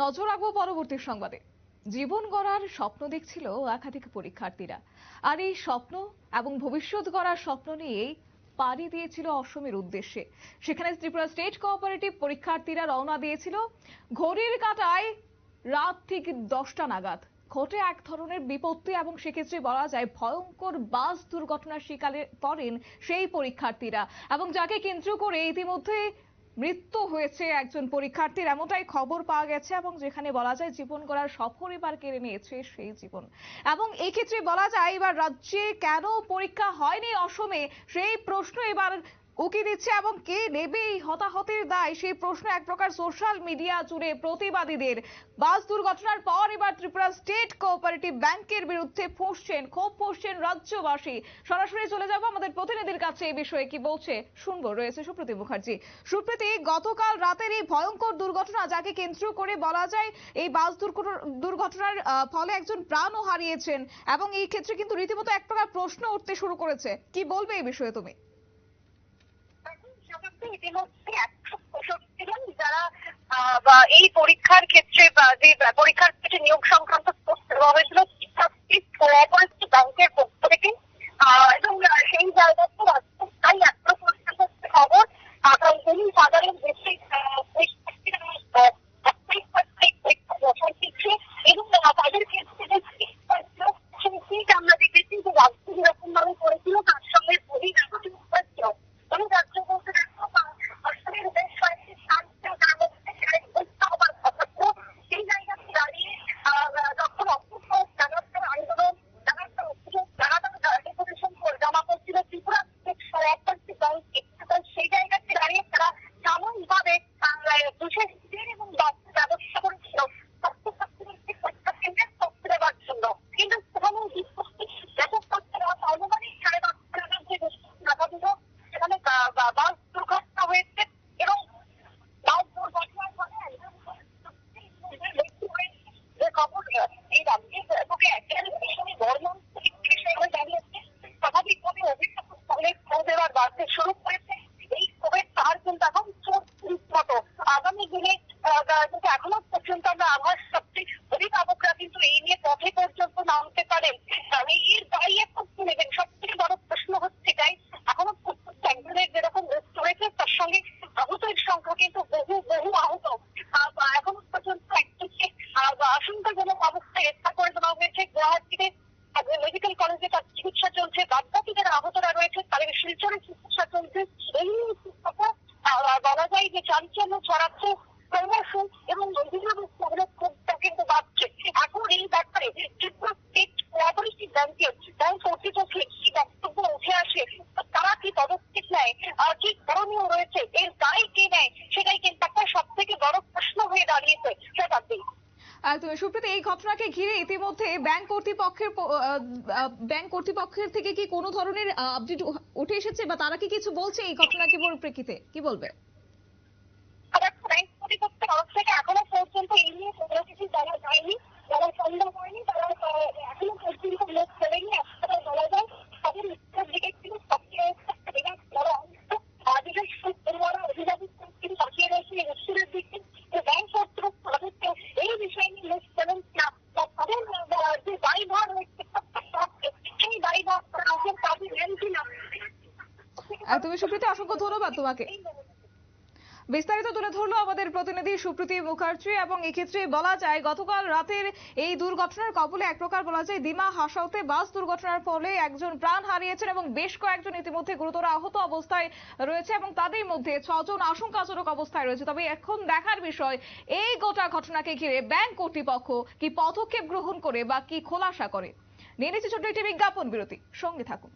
নজর রাখব পরবর্তী সংবাদে। জীবন গড়ার স্বপ্ন দেখছিল একাধিক পরীক্ষার্থীরা। আর এই স্বপ্ন এবং ভবিষ্যৎ গড়ার স্বপ্ন নিয়েই পাড়ি দিয়েছিল অসমের উদ্দেশ্যে। সেখানে ত্রিপুরা স্টেট কোঅপারেটিভ পরীক্ষার্থীরা রওনা দিয়েছিল, ঘড়ির কাঁটায় রাত ঠিক দশটা নাগাদ। ঘটে এক ধরনের বিপত্তি এবং সেক্ষেত্রে বলা যায় ভয়ঙ্কর বাস দুর্ঘটনার শিকারে পড়েন সেই পরীক্ষার্থীরা। এবং যাকে কেন্দ্র করে ইতিমধ্যে মৃত্যু হয়েছে একজন পরীক্ষার্থীর। এমনটাই খবর পাওয়া গেছে এবং যেখানে বলা যায় জীবন করার সফর এবার কেড়ে নিয়েছে সেই জীবন। এবং এক্ষেত্রে বলা যায় এবার রাজ্যে কেন পরীক্ষা হয়নি অসমে? সেই প্রশ্ন এবার উকি দিচ্ছে এবং কে নেবে এই হতাহতের দায়? সেই প্রশ্ন এক প্রকার সোশ্যাল মিডিয়া জুড়ে প্রতিবাদীদের। বাস দুর্ঘটনার পর এবার ত্রিপুরা স্টেট কোঅপারেটিভ ব্যাংকের বিরুদ্ধে ফুঁসছেন, ক্ষোভ ফুঁসছেন রাজ্যবাসী। সরাসরি চলে যাব আমাদের প্রতিনিধির কাছে এই বিষয়ে কি বলছে শুনব। রয়েছে সুপ্রীতি মুখার্জি। সুপ্রীতি, গতকাল রাতের এই ভয়ঙ্কর দুর্ঘটনা যাকে কেন্দ্র করে বলা যায়, এই বাস দুর্ঘট- দুর্ঘটনার ফলে একজন প্রাণও হারিয়েছেন এবং এই ক্ষেত্রে কিন্তু রীতিমতো এক প্রকার প্রশ্ন উঠতে শুরু করেছে। কি বলবে এই বিষয়ে তুমি? সেক্ষেত্রে ইতিমধ্যে একশো পঁয়ষট্টি জন যারা বা এই পরীক্ষার ক্ষেত্রে বা যে পরীক্ষার ক্ষেত্রে নিয়োগ সংক্রান্ত পোস্ট দেওয়া হয়েছিল ব্যাংকের পক্ষ থেকে। এবং সেই জায়গাতে রাজ্যস্থায়ী একশো পঁয়ষট্টি খবর আগামী দিন সাধারণ দেশে আহ, পরীক্ষার্থীরা আহ, একটাই একটাই পরীক্ষা বছর দিচ্ছে এবং আহ, তাদের ক্ষেত্রে যে শিক্ষা ছিল, সেই সিট আমরা দেখেছি যে রাজ্য যেরকম ভাবে করেছিল তার সঙ্গে খুবই ব্যবস্থা ছিল এবং রাজ্য বলতে দেখো আসলে বেশ কয়েকটি স্থান ছিল তার মধ্যে সেখানে পরীক্ষা হবার কথা ছিল সেই জায়গাতে দাঁড়িয়ে আহ, যখন অসুস্থ জানাতে আন্দোলন জানাতে অভিযোগ জানাতে ডেপুটেশন করে জমা করছিল ত্রিপুরা সরকারি ব্যাংকে তো সেই জায়গাতে দাঁড়িয়ে তারা সাময়িকভাবে আহ, বিশেষ দিন এবং বাসের ব্যবস্থা করেছিল ছাত্রছাত্রীদেরকে পরীক্ষা কেন্দ্রে তথ্য দেওয়ার জন্য কিন্তু সেখানে বিপত্তি ব্যাপক তথ্য দেওয়া অনুমানিক সাড়ে দশটা নাগাদ যে নাগাদ সেখানে বা- বা- বাস দুর্ঘটনা হয়েছে এবং বাস দুর্ঘটনার ফলে একজন মৃত্যু হয়েছে যে খবর এই রাজ্যের বুকে একেবারে ভীষণই মর্মান্তিক বিষয় হয়ে দাঁড়িয়েছে স্বাভাবিকভাবে অভিযোগ স্থলে খোঁজ দেওয়ার বাড়তে শুরু করেছে এই ক্ষোভের তার কিন্তু এখন চোখ মতো আগামী দিনে আহ, কিন্তু এখনও পর্যন্ত আমরা আভাস পাচ্ছি অভিভাবকরা কিন্তু এই নিয়ে পথে পর্যন্ত নামতে পারেন আর এর দায়ী এখন কে নেবেন সব থেকে বড় প্রশ্ন হচ্ছে এটাই এখনও পর্যন্ত একজনের যেরকম মৃত্যু হয়েছে তার সঙ্গে আহতের সংখ্যা কিন্তু বহু বহু আহত আহ, বা এখনও পর্যন্ত একজনকে আহ, বা অবস্থায় গ্রেফতার করে দেওয়া হয়েছে। গুয়াহাটিতে মেডিকেল কলেজে তার চিকিৎসা চলছে। বাদ বাকি যারা আহতরা রয়েছে, তাদের শিলচরে চিকিৎসা চলছে। এই চিকিৎসা বলা যায় যে চাঞ্চল্য ছড়াচ্ছে ক্রমশ এবং অভিভাবক মহলের ক্ষোভটা কিন্তু বাড়ছে এখন এই ব্যাপারে ত্রিপুরা স্টেট কোঅপারেটিভ ব্যাংকের ব্যাংক কর্তৃপক্ষের কি বক্তব্য উঠে আসে তারা কি পদক্ষেপ নেয় আর কি করণীয় রয়েছে এর দায় কে নেয় সেটাই কিন্তু একটা সব থেকে বড় প্রশ্ন হয়ে দাঁড়িয়েছে শতাব্দী একদমই সুপ্রীতি এই ঘটনাকে ইতিমধ্যে ব্যাংক কর্তৃপক্ষের ব্যাংক কর্তৃপক্ষের থেকে কি কোনো ধরনের আপডেট উঠে এসেছে বা তারা কি কিছু বলছে এই ঘটনাকে পরিপ্রেক্ষিতে? কি বলবে আবার ব্যাংক কর্তৃপক্ষের তরফ থেকে এখনও পর্যন্ত এই নিয়ে কোনো কিছু জানা যায়নি যারা সন্দেহ হয়নি তারা আহ, এখনও পর্যন্ত মুখ খোলেনি একটা বলা যায় তাদের উত্তর দিকে কিন্তু সবচেয়ে একটা বিরাট বড় অংশ আহ, বিশেষ করে পরিবারের অভিভাবক কিন্তু তাকিয়ে রয়েছে এই উত্তরের দিকে তো ব্যাংক কর্তৃপক্ষ তাদেরকে এই বিষয় নিয়ে মুখ খোলেন না বা তাদের আহ, যে দায়ভার রয়েছে সেই দায়ভার তারা ওদের কাজে নেন কিনা একদমই সুপ্রীতি, অসংখ্য ধন্যবাদ তোমাকে। বিস্তারিত তুলে ধরলো আমাদের প্রতিনিধি সুপ্রীতি মুখার্জি এবং এক্ষেত্রে বলা যায়, গতকাল রাতের এই দুর্ঘটনার কবলে এক প্রকার বলা যায়, দিমা হাসাওতে বাস দুর্ঘটনার ফলে একজন প্রাণ হারিয়েছেন এবং বেশ কয়েকজন ইতিমধ্যে গুরুতর আহত অবস্থায় রয়েছে এবং তাদের মধ্যে ছজন আশঙ্কাজনক অবস্থায় রয়েছে। তবে এখন দেখার বিষয়, এই গোটা ঘটনাকে ঘিরে ব্যাংক কর্তৃপক্ষ কি পদক্ষেপ গ্রহণ করে বা কি খোলাসা করে? নিয়ে নিচ্ছে ছোট্ট একটি বিজ্ঞাপন বিরতি, সঙ্গে থাকুন।